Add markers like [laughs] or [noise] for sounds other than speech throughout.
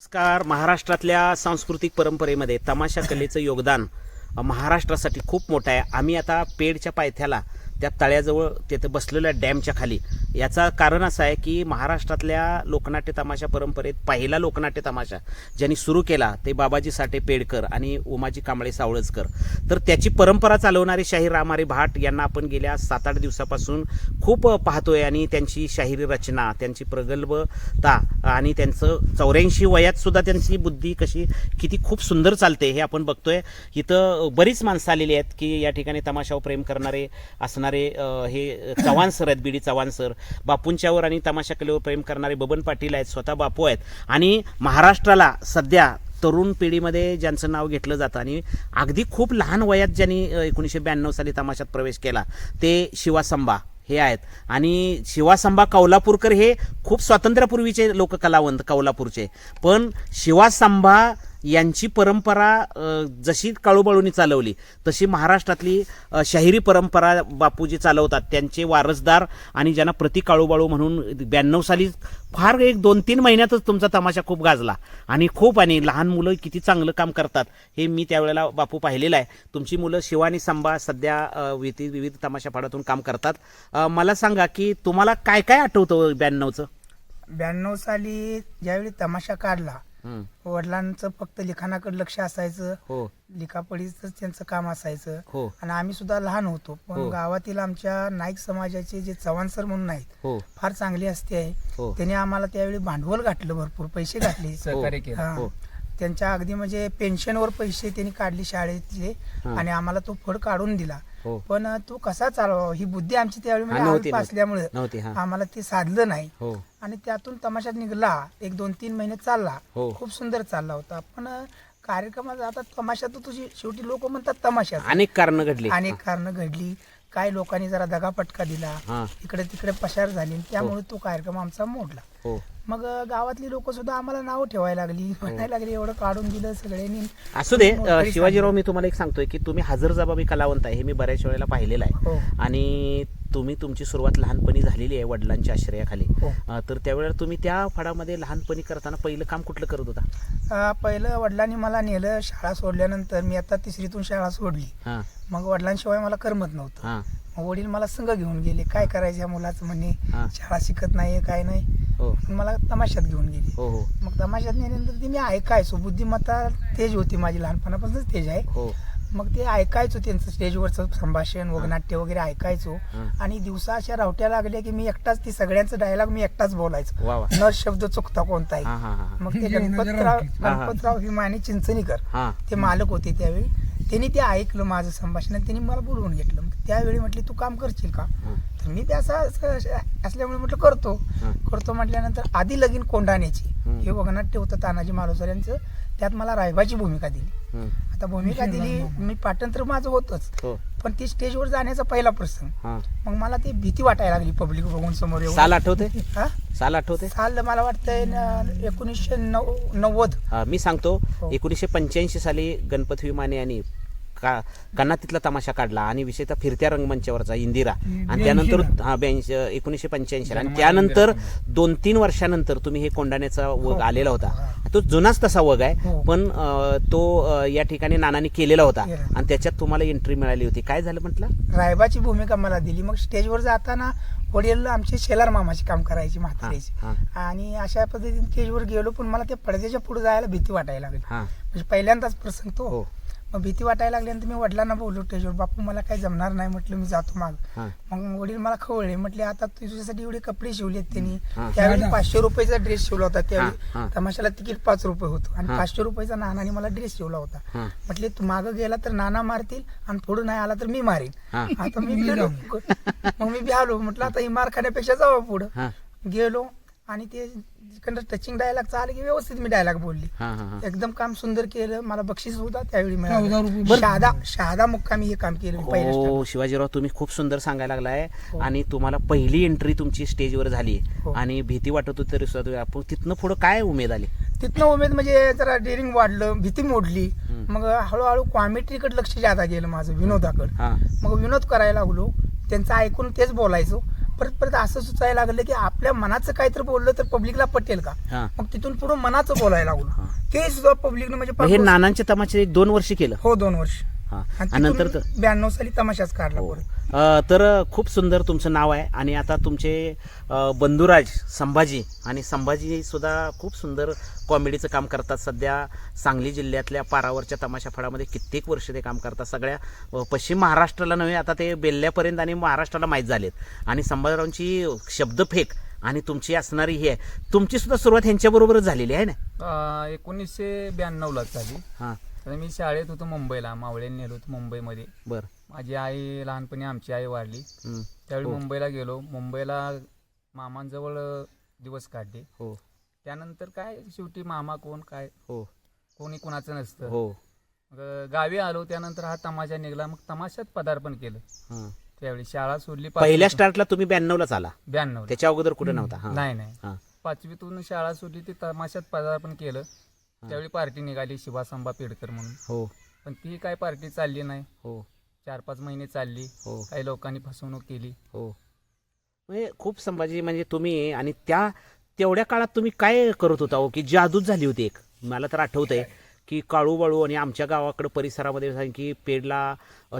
नमस्कार. महाराष्ट्रातल्या सांस्कृतिक परंपरेमध्ये तमाशा कलेचं योगदान महाराष्ट्रासाठी खूप मोठं आहे. आम्ही आता पेडच्या पायथ्याला त्या तळ्याजवळ तिथे बसलेल्या डॅमच्या खाली. याचा कारण असं आहे की महाराष्ट्रातल्या लोकनाट्य तमाशा परंपरेत पहिला लोकनाट्य तमाशा ज्यांनी सुरू केला ते बाबाजी साठे पेडकर आणि उमाजी कांबळे सावळजकर तर त्याची परंपरा चालवणारे शाहीर रामारे भाट यांना आपण गेल्या सात आठ दिवसापासून खूप पाहतोय आणि त्यांची शाहिरी रचना त्यांची प्रगल्भता आणि त्यांचं चौऱ्याऐंशी वयात सुद्धा त्यांची बुद्धी कशी किती खूप सुंदर चालते हे आपण बघतोय. इथं बरीच माणसं आलेली आहेत की या ठिकाणी तमाशावर प्रेम करणारे असणार करणारे हे चव्हाण सर आहेत बीडी चव्हाण सर. बापूंच्यावर आणि तमाशा कलेवर प्रेम करणारे बबन पाटील आहेत स्वतः बापू आहेत. आणि महाराष्ट्राला सध्या तरुण पिढीमध्ये ज्यांचं नाव घेतलं जातं आणि अगदी खूप लहान वयात ज्यांनी एकोणीसशे ब्याण्णव साली तमाशात प्रवेश केला ते शिवासंबा हे आहेत. आणि शिवासंबा कौलापूरकर हे खूप स्वातंत्र्यापूर्वीचे लोककलावंत कौलापूरचे. पण शिवासंबा यांची परंपरा जशी काळूबाळूनी चालवली तशी महाराष्ट्रातली शाहिरी परंपरा बापूजी चालवतात. त्यांचे वारसदार आणि ज्यांना प्रति काळूबाळू म्हणून ब्याण्णव साली फार एक दोन तीन महिन्यातच तुमचा तमाशा खूप गाजला. आणि खूप आणि लहान मुलं किती चांगलं काम करतात हे मी त्यावेळेला बापू पाहिलेलं आहे. तुमची मुलं शिवानी संबा सध्या विविध विविध तमाशा फाडातून काम करतात. मला सांगा की तुम्हाला काय काय आठवतं ब्याण्णवचं? ब्याण्णव साली ज्यावेळी तमाशा काढला हं, वडिलांचं फक्त लिखाणाकडे लक्ष असायचं. हो. लिखापडीच त्यांचं काम असायचं. हो. आणि आम्ही सुद्धा लहान होतो पण हो. गावातील आमच्या नाईक समाजाचे जे चव्हाण सर म्हणून आहेत हो. फार चांगली असते आहे. हो. त्यांनी आम्हाला त्यावेळी भांडवल घातलं भरपूर पैसे घातले. [laughs] सहकार्य केलं. हा. हो. त्यांच्या अगदी म्हणजे पेन्शनवर पैसे त्यांनी काढले शाळेतले. आणि आम्हाला तो फड काढून दिला. हो. पण तो कसा चालवा ही बुद्धी आमची त्यावेळी हा, म्हणजे नव्हती. असल्यामुळे नव्हती हा. आम्हाला ते साधलं नाही. हो. आणि त्यातून तमाशात निघाला. एक दोन तीन महिने चालला. हो. खूप सुंदर चालला होता. पण कार्यक्रमात आता तमाशा तर तुझी शेवटी लोक म्हणतात तमाशा अनेक कारण घडली. अनेक कारण घडली. काही लोकांनी जरा दगापटका दिला हा. इकडे तिकडे पसार झाली त्यामुळे तो कार्यक्रम आमचा मोडला. हो. मग गावातली लोक सुद्धा आम्हाला नाव ठेवायला लागली. म्हणायला लागली एवढं काढून दिलं सगळ्यांनी. असू दे अ, शिवाजीराव मी तुम्हाला एक सांगतोय की तुम्ही हजर जबाबी कलावंत आहे हे मी बऱ्याच वेळेला पाहिलेलं आहे. हो. आणि तुम्ही तुमची सुरुवात लहानपणी झालेली आहे वडिलांच्या आश्रयाखाली. हो. तर त्यावेळेला तुम्ही त्या फडामध्ये लहानपणी करताना पहिलं काम कुठलं करत होता? पहिलं वडिलांनी मला नेलं शाळा सोडल्यानंतर मी आता तिसरीतून शाळा सोडली. मग वडिलांशिवाय मला करमत नव्हतं. मग वडील मला संघ घेऊन गेले काय करायचं या मुलाचं? म्हणे शाळा शिकत नाही काय नाही. हो. मला तमाशात घेऊन गेली. हो मग तमाशात नेल्यानंतर ते मी ऐकायचो बुद्धिमत्ता तेज होती माझी लहानपणापासूनच तेज आहे. मग ते ऐकायचो त्यांचं स्टेजवरचं संभाषण वगनाट्य वगैरे ऐकायचो. हां. आणि दिवसा अशा रावट्या लागल्या की मी एकटाच ती सगळ्यांचं डायलॉग मी एकटाच बोलायचो. वा न शब्द चुकता कोणताही. हां हां हां मग ते गणपतराव हा, हा. गणपतराव हिमानी चिंचणीकर हां. ते मालक होते त्यावेळी. त्यांनी ते ऐकलं माझं संभाषण आणि त्यांनी मला बोलवून घेतलं. मग त्यावेळी म्हटले तू काम करशील का? हां. तर मी ते असं असं- असल्यामुळे म्हटलं करतो. हां. करतो म्हटल्यानंतर आधी लगीन कोंढाण्याची. हम्म. हे वगनाट्य होतं तानाजी मालोसर यांचं त्यात मला रायबाची भूमिका दिली. आता भूमिका दिली मी पाठांतर माझं होतच. हो. पण ती स्टेजवर जाण्याचा पहिला प्रसंग. हां. मग मला ती भीती वाटायला लागली पब्लिक बघून समोर येऊन. साल आठवते? हा? साल आठवते? साल मला वाटतंय न- एकोणीसशे नऊ नव्वद. हा, मी सांगतो हो. एकोणीसशे पंच्याऐंशी साली गणपत विमाने यांनी का कन्नातीतला तमाशा काढला आणि विशेषतः फिरत्या रंगमंचावरचा इंदिरा. आणि त्यानंतर हा ब्याऐंशी एकोणीसशे पंच्याऐंशी आणि त्यानंतर दोन तीन वर्षानंतर तुम्ही हे कोंडाण्याचा वग आलेला होता. तो जुनाच तसा वग आहे हो. पण तो या ठिकाणी नानाने केलेला होता. आणि त्याच्यात तुम्हाला एंट्री मिळाली होती. काय झालं म्हटलं? रायबाची भूमिका मला दिली. मग स्टेजवर जाताना वडील आमचे शेलार मामाचे काम करायचे म्हाताऱ्याचे हा आणि अशा पद्धतीने स्टेजवर गेलो पण मला ते पडद्याच्या पुढे जायला भीती वाटायला लागली. हा. म्हणजे पहिल्यांदाच प्रसंग तो. हो. मग भीती वाटायला लागल्यानंतर मी वडिलांना बोललो स्टेजवर बापू मला काही जमणार नाही म्हटलं मी जातो माग. मग वडील मला खवळले म्हटले आता तुझ्यासाठी एवढे कपडे शिवलेत त्यांनी. त्यावेळी पाचशे रुपयाचा ड्रेस शिवला होता. त्यावेळी तमाशाला तिकीट पाच रुपये होतं आणि. पाचशे रुपयाचा नानाने मला ड्रेस शिवला होता. म्हटले तू मागं गेला तर नाना मारतील आणि पुढे नाही आला तर मी मारीन. आता मी गेलो मग मी बी आलो म्हटलं आता ही मार खाण्यापेक्षा जावं पुढं. गेलो आणि ते जिकडं टचिंग डायलॉग चालले की व्यवस्थित मी डायलॉग बोलली. हा हा हा. एकदम काम सुंदर केलं. मला बक्षीस होता त्यावेळी मिळालं. शहादा शहादा मुक्कामी हे काम केलं मी पहिल्या हो शिवाजीराव तुम्ही खूप सुंदर सांगायला लागलाय. हो. आणि तुम्हाला पहिली एंट्री तुमची स्टेजवर झाली. हो. आणि भीती वाटत होती तरी सुद्धा तुम्ही- आपण तिथनं पुढं काय उमेद आली? तिथनं उमेद म्हणजे जरा डेअरिंग वाढलं भीती मोडली. मग हळूहळू कॉमेट्रीकडे लक्ष जादा गेलं माझं विनोदाकडं. हा. मग विनोद करायला लागलो. त्यांचं ऐकून तेच बोलायचो. परत परत असं सुचायला लागलं की आपल्या मनाचं काहीतरी बोललं तर पब्लिकला पटेल का? हा. मग तिथून पुढे मनाचं बोलायला लागलो. ते सुद्धा पब्लिकनं म्हणजे हे पाच- नानांचे तमाशे एक दोन वर्ष केलं. हो दोन वर्ष. हा. आणि नंतर तर ब्याण्णव साली तमाशाच काढला हो. परत अ, तर खूप सुंदर तुमचं नाव आहे आणि आता तुमचे अ, बंधुराज संभाजी आणि संभाजी सुद्धा खूप सुंदर कॉमेडीचं काम करतात. सध्या सांगली जिल्ह्यातल्या पारावरच्या तमाशा फळामध्ये कित्येक वर्ष ते काम करतात. सगळ्या अ, पश्चिम महाराष्ट्राला नव्हे आता ते बेल्ल्यापर्यंत आणि महाराष्ट्राला माहीत झालेत. आणि संभाजीरावांची शब्दफेक आणि तुमची असणारी ही आहे तुमची सुद्धा सुरुवात ह्यांच्याबरोबरच झालेली आहे ना? अं, एकोणीसशे ब्याण्णवला झाली. हां. तर मी शाळेत होतो मुंबईला मावळ्याला नेलो होतो मुंबईमध्ये. बरं. माझी आई लहानपणी आमची आई वारली. हं. त्यावेळी हो. मुंबईला गेलो. मुंबईला मामांजवळ दिवस काढले. हो. त्यानंतर काय शेवटी मामा कोण काय? हो. कोणी कुणाचं नसतं. हो. मग गावी आलो. त्यानंतर हा तमाशा निघाला. मग तमाशात पदार्पण केलं. हां. त्यावेळी शाळा सोडली. पहिल्या स्टार्टला तुम्ही ब्याण्णवलाच आला. ब्याण्णव त्याच्या अगोदर कुठे नव्हता? हां. नाही नाही. हां. पाचवीतून शाळा सोडली ती तमाशात पदार्पण केलं. त्यावेळी पार्टी निघाली शिवासंबा पेडकर म्हणून. हो. पण ती काय पार्टी चालली नाही. हो. चार पाच महिने चालली. हो. काही लोकांनी फसवणूक केली. हो. म्हणजे खूप संभाजी म्हणजे तुम्ही आणि त्या तेवढ्या काळात तुम्ही काय करत होता हो? की जादूच झाली होती एक. मला तर आठवत आहे की काळू बाळू आणि आमच्या गावाकडं परिसरामध्ये सांग की पेडला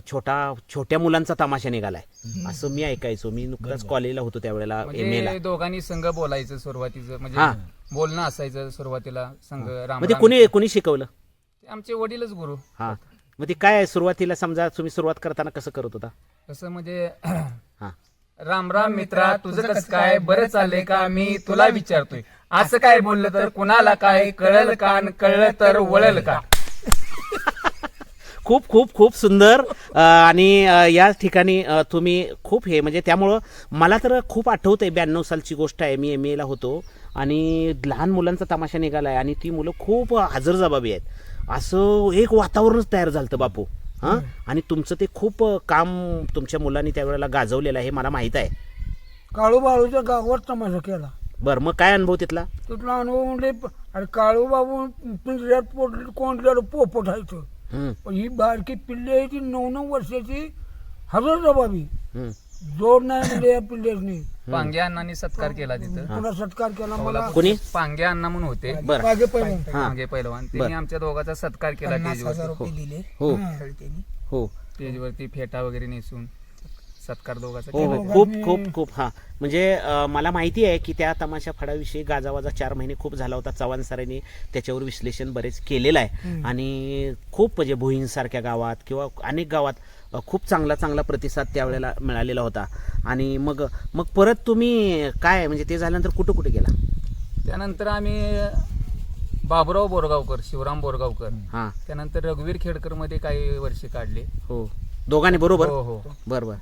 छोटा छोट्या मुलांचा तमाशा निघालाय. असं मी ऐकायचो. मी नुकताच कॉलेजला होतो त्यावेळेला एम एला म्हणजे दोघांनी संघ बोलायचं सुरुवातीचं. हा. म्हणजे बोलणं असायचं सुरुवातीला संघ राम मग ते राम. कुणी कुणी शिकवलं? ते आमचे वडीलच गुरु हा. मग ते काय सुरुवातीला समजा तुम्ही सुरुवात करताना कसं करत होता? कसं म्हणजे हा. [clears throat] राम राम मित्रा तुझं कसं काय? बरं चाललंय का? मी तुला विचारतोय. असं काय बोललं तर कुणाला काय? कळलं का? आणि कळलं तर वळल का? [laughs] खूप खूप खूप सुंदर. अ, आणि अ, या ठिकाणी अ, तुम्ही खूप हे म्हणजे त्यामुळं मला तर खूप आठवत आहे ब्याण्णव सालची गोष्ट आहे. मी एम एला होतो. आणि लहान मुलांचा तमाशा निघाला आहे आणि ती मुलं खूप हजरजबाबी आहेत. असं एक वातावरणच तयार झालं होतं बापू. हां? आणि तुमचं ते खूप काम तुमच्या मुलांनी त्यावेळेला गाजवलेलं आहे हे मला माहीत आहे. काळू बाळूच्या गावात तमाशा केला. बरं मग काय अनुभव तिथला? तिथला अनुभव म्हणजे अरे काळू बाबू पिंजऱ्यात पोट कोंडल्याला पोपट आहे हं, पण ही बारकी पिल्ली आहे ती नऊ नऊ वर्षाची हजर जबाबी. जोड नाही म्हणजे या पिल्ल्याने पांगे अण्णांनी सत्कार केला तिथं. पुन्हा सत्कार केला? मला कोणी? पांगे अण्णा म्हणून होते. बरं. मागे हां. पांगे पैलवान. त्यांनी आमच्या दोघांचा सत्कार केला पन्नास स्टेजवर हजार रुपये दिले. हो. त्यांनी. हो. स्टेजवरती फेटा वगैरे नेसून सत्कार दोघांचा हो केला. हो खूप खूप खूप. हा. म्हणजे अं, मला माहिती आहे की त्या तमाशा फडाविषयी गाजावाजा चार महिने खूप झाला होता. चव्हाण सरांनी त्याच्यावर विश्लेषण बरेच केलेलं आहे. आणि खूप म्हणजे भुईंसारख्या गावात किंवा अनेक गावात खूप चांगला चांगला प्रतिसाद त्यावेळेला मिळालेला होता. आणि मग मग परत तुम्ही काय म्हणजे ते झाल्यानंतर कुठं कुठे गेला? त्यानंतर आम्ही बाबुराव बोरगावकर शिवराम बोरगावकर हां. त्यानंतर रघुवीर खेडकरमध्ये काही वर्ष काढले. हो. दोघांनी बरोबर? हो हो. बरं बरं.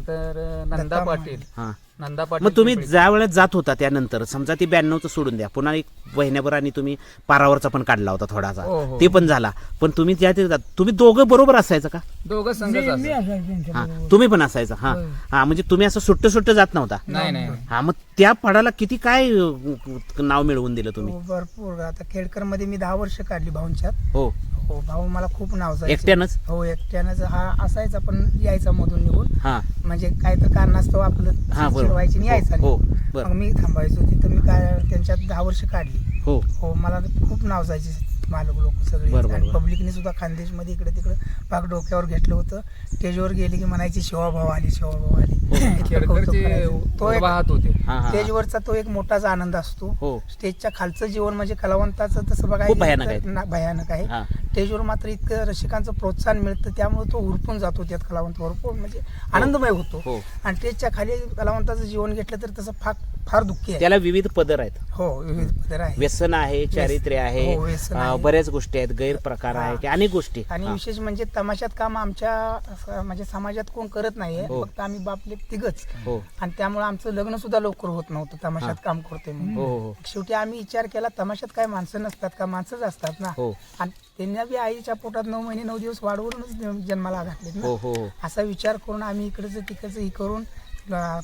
त्यानंतर नंदा पाटील. हां. नंदा पाटील मग तुम्ही ज्या वेळेस जात होता त्यानंतर समजा ती ब्याण्णवचं सोडून द्या पुन्हा एक महिन्याभर आणि तुम्ही पारावरचा पण काढला होता थोडासा. हो, हो. ते पण झाला. पण तुम्ही त्या ते जात- तुम्ही दोघं बरोबर असायचं का? दोघं संघच मी असतात. असायचो. त्यांच्या हा. बरोबर. तुम्ही पण असायचं. हा. हा म्हणजे तुम्ही असं सुट्ट सुट्ट जात नव्हता? नाही नाही. हा मग त्या पडाला किती काय अं, नाव मिळवून दिलं तुम्ही? हो, भरपूर. आता खेडकरमध्ये मी दहा वर्ष काढली भाऊंच्यात. हो. हो भाऊ मला खूप नाव जायचं. एकट्यानंच? हो एकट्यानंच. हा असायचा पण यायचा मधून निघून. हा. म्हणजे काय तर कारणास्तव आपलं हा, बरोबर. चिडवायची आणि यायचा हो नाही. बर. मग मी थांबायचो तिथं. मी काय त्यांच्यात दहा वर्ष काढली. हो. हो मला खूप नाव जायचे मालक लोक सगळे. आणि. पब्लिकने सुद्धा खानदेशमध्ये इकडे तिकडे पाक डोक्यावर घेतलं होतं. स्टेजवर गेले की म्हणायची शिवाभाऊ आली शिवाभाऊ आली. इतकं कौतुक खेडकरचे करायचं. तो एक वाहत होते. हा हा स्टेजवरचा तो एक मोठाच आनंद असतो. हो. स्टेजच्या खालचं जीवन म्हणजे कलावंताचं तसं खूप बघायला भयानक गेलं आहे. तर ना- भयानक आहे. हा. स्टेजवर मात्र इतकं रसिकांचं प्रोत्साहन मिळतं त्यामुळे तो उरपून जातो त्यात कलावंत भरपूर म्हणजे आनंदमय होतो. हो. आणि स्टेजच्या खाली कलावंताचं जीवन घेतलं तर तसं फार फार दुःखी आहे. त्याला विविध पदर आहेत. हो विविध पदर आहे व्यसन आहे चारित्र्य आहे हो, व्यसन अं, आहे. बऱ्याच गोष्टी आहेत गैरप्रकार हा. आहे अनेक गोष्टी. आणि हा. विशेष म्हणजे तमाशात काम आमच्या असं म्हणजे समाजात कोण करत नाहीये हो. फक्त आम्ही बापले तिघच हो. आणि त्यामुळे आमचं लग्न सुद्धा लवकर होत नव्हतं हा. तमाशात काम करतोय म्हणून. हो हो. शेवटी आम्ही विचार केला तमाशात काय माणसं नसतात का? माणसंच असतात ना. हो. आणि त्यांना बी आईच्या पोटात नऊ महिने नऊ दिवस वाढवूनच जन्माला घातलेत हो हो हो. असा विचार करून आम्ही इकडचं तिकडचं हे करून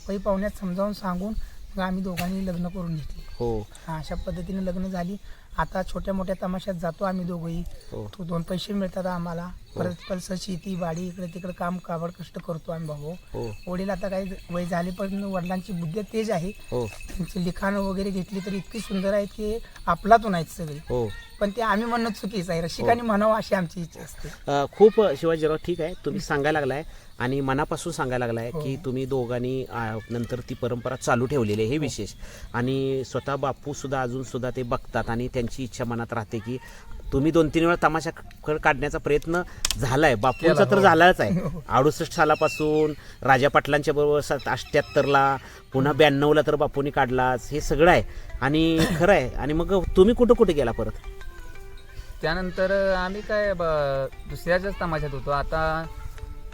पै पाहुण्यात समजावून सांगून मग आम्ही दोघांनी लग्न करून घेतले. हो. हा, अशा पद्धतीने लग्न झाली. आता छोट्या मोठ्या तमाशात जातो आम्ही दोघंही. हो. तो दोन पैसे मिळतात आम्हाला. परत पल्स शेती वाडी इकडे तिकडे काम काबड कष्ट करतो आम्ही भाऊ. हो. वडील आता काही वय झाले पण वडिलांची बुद्धी तेज आहे. हो. त्यांची लिखाण वगैरे घेतली तर इतकी सुंदर आहेत की आपलातून आहेत सगळे. हो. पण ते आम्ही म्हणणं चुकीचं आहे. रसिकाने म्हणावं अशी आमची इच्छा असते. अ, खूप शिवाजीराव ठीक आहे. तुम्ही सांगायला लागलाय. आणि मनापासून सांगायला लागलाय हो. की तुम्ही दोघांनी नंतर ती परंपरा चालू ठेवलेली आहे हे विशेष. आणि स्वतः बापू सुद्धा अजून सुद्धा ते बघतात आणि त्यांची इच्छा मनात राहते की तुम्ही दोन तीन वेळा तमाशा काढण्याचा प्रयत्न झालाय. बापूंचा तर हो. झालाच आहे. अडुसष्ट सालापासून राजा पाटलांच्या बरोबर सात- अठ्ठ्याहत्तरला पुन्हा ब्याण्णवला तर बापूंनी काढलाच हे सगळं आहे. आणि खरं आहे. आणि मग तुम्ही कुठं कुठे गेला परत? त्यानंतर आम्ही काय ब- दुसऱ्याच्याच तमाशात होतो. आता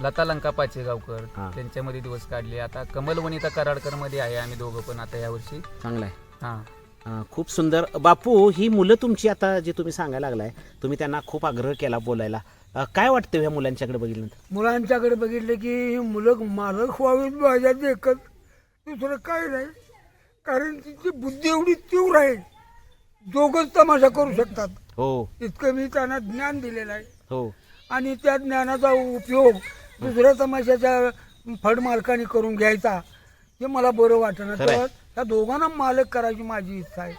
लता लंका पाचेगावकर हा. त्यांच्यामध्ये दिवस काढले. आता कमल वनिता कराडकरमध्ये आहे आम्ही दोघं पण आता यावर्षी. चांगलं आहे. हा. अं, खूप सुंदर. बापू ही मुलं तुमची आता जे तुम्ही सांगायला लागलाय तुम्ही त्यांना खूप आग्रह केला बोलायला. अं, काय वाटतं ह्या मुलांच्याकडे बघितल्यानंतर मुलांच्याकडे बघितलं की ही मुलं मालक व्हावीत माझ्या देखत दुसरं काय नाही. कारण तिची बुद्धी एवढी तीव्र आहे. दोघंच तमाशा करू शकतात. हो. इतकं मी त्यांना ज्ञान दिलेलं आहे. हो. आणि त्या ज्ञानाचा उपयोग दुसऱ्या तमाशाच्या फडमालकाने करून घ्यायचा हे मला बरं वाटणार खरंय. तर त्या दोघांना मालक करायची माझी इच्छा आहे.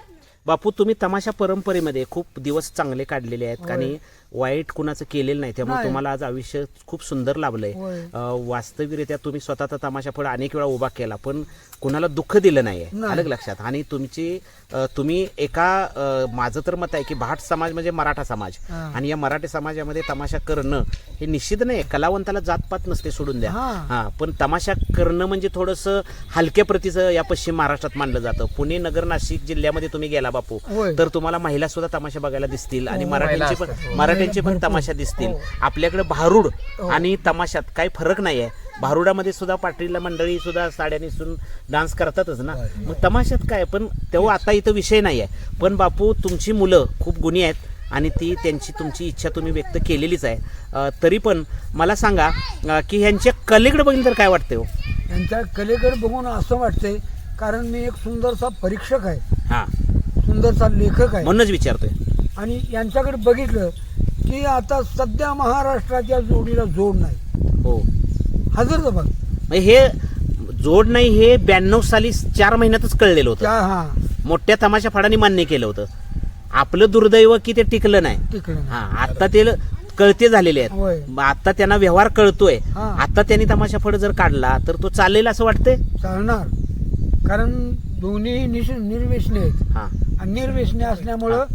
बापू तुम्ही तमाशा परंपरेमध्ये खूप दिवस चांगले काढलेले आहेत. आणि वाईट कुणाचं केलेलं नाही त्यामुळे नाही. तुम्हाला आज आयुष्य खूप सुंदर लाभलंय होय. अं, वास्तविकरित्या तुम्ही स्वतःचा तमाशा फळ अनेक वेळा उभा केला पण कुणाला दुःख दिलं नाहीये नाही. अलग लक्षात आणि तुमची अं, तुम्ही एका अं, माझं तर मत आहे की भाट समाज म्हणजे मराठा समाज हा. आणि या मराठी समाजामध्ये तमाशा करणं हे निश्चित नाही कलावंताला जातपात नसते सोडून द्या हा. हा पण तमाशा करणं म्हणजे थोडंसं हलक्या प्रतीचं या पश्चिम महाराष्ट्रात मानलं जातं पुणे नगर नाशिक जिल्ह्यामध्ये तुम्ही गेला बापू होय. तर तुम्हाला महिला सुद्धा तमाशा बघायला दिसतील आणि हो, मराठ्यांचे महिला पण असतात, हो. मराठ्यांचे पण. तमाशा दिसतील. हो. आपल्याकडे भारूड आणि तमाशात काही फरक नाही आहे भारुडामध्ये सुद्धा पाटील मंडळी सुद्धा साड्या नेसून डान्स करतातच ना. मग तमाशात काय पण तेव्हा आता इथं विषय नाही आहे पण बापू तुमची मुलं खूप गुणी आहेत आणि ती त्यांची तुमची इच्छा तुम्ही व्यक्त केलेलीच आहे. तरी पण मला सांगा की ह्यांच्या कलेकडे बघितलं तर काय वाटतंय हो? यांच्या कलेकडे बघून असं वाटतंय कारण मी एक सुंदरसा परीक्षक आहे. हा. सुंदरसा लेखक आहे. म्हणूनच विचारतोय. आणि यांच्याकडे बघितलं की आता सध्या महाराष्ट्राच्या जोडीला जोड नाही. हो. हजर बघ. म्हणजे हे जोड नाही हे ब्याण्णव साली चार महिन्यातच कळलेलं होतं. हा. मोठ्या तमाशा फाडाने मान्य केलं होतं. आपलं दुर्दैव की ते टिकलं नाही. हा आता ते कळते झालेले. आहेत. आता त्यांना व्यवहार कळतोय. हा. आता त्यांनी तमाशा फड जर काढला तर तो चालेल असं वाटतंय? चालणार. कारण दोन्ही निर्वेशने आहेत. हा. निर्वेशने असल्यामुळं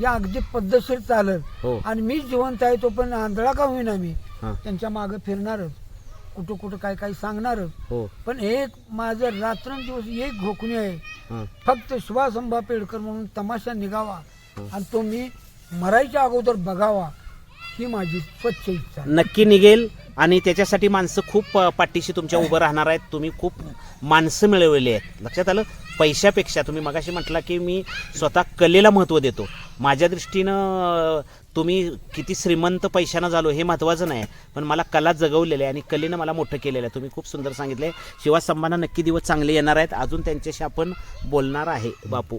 हे अगदी पद्धतशीर चालत. हो. आणि मी जिवंत आहे तो पण आंधळा का होईना मी? हा. त्यांच्या मागे फिरणारच. कुठं कुठं काय काय सांगणारच. हो. पण एक माझं रात्रंदिवस एक घोकणी आहे. हा. फक्त शिवासंभा पेडकर म्हणून तमाशा निघावा. आणि तो मी मरायच्या अगोदर बघावा. ही माझी स्वच्छ इच्छा आहे. नक्की निघेल. आणि त्याच्यासाठी माणसं खूप पाठीशी तुमच्या उभं राहणार आहेत. तुम्ही खूप माणसं मिळवलेली आहेत. लक्षात आलं? पैशापेक्षा तुम्ही मगाशी म्हटला की मी स्वतः कलेला महत्त्व देतो. माझ्या दृष्टीनं तुम्ही किती श्रीमंत पैशानं झालो हे महत्त्वाचं नाही. पण मला कला जगवलेली आहे आणि कलेनं मला मोठं केलेलं आहे. तुम्ही खूप सुंदर सांगितलं आहे सांगितले शिवासंभांना नक्की दिवस चांगले येणार आहेत. अजून त्यांच्याशी आपण बोलणार आहे बापू.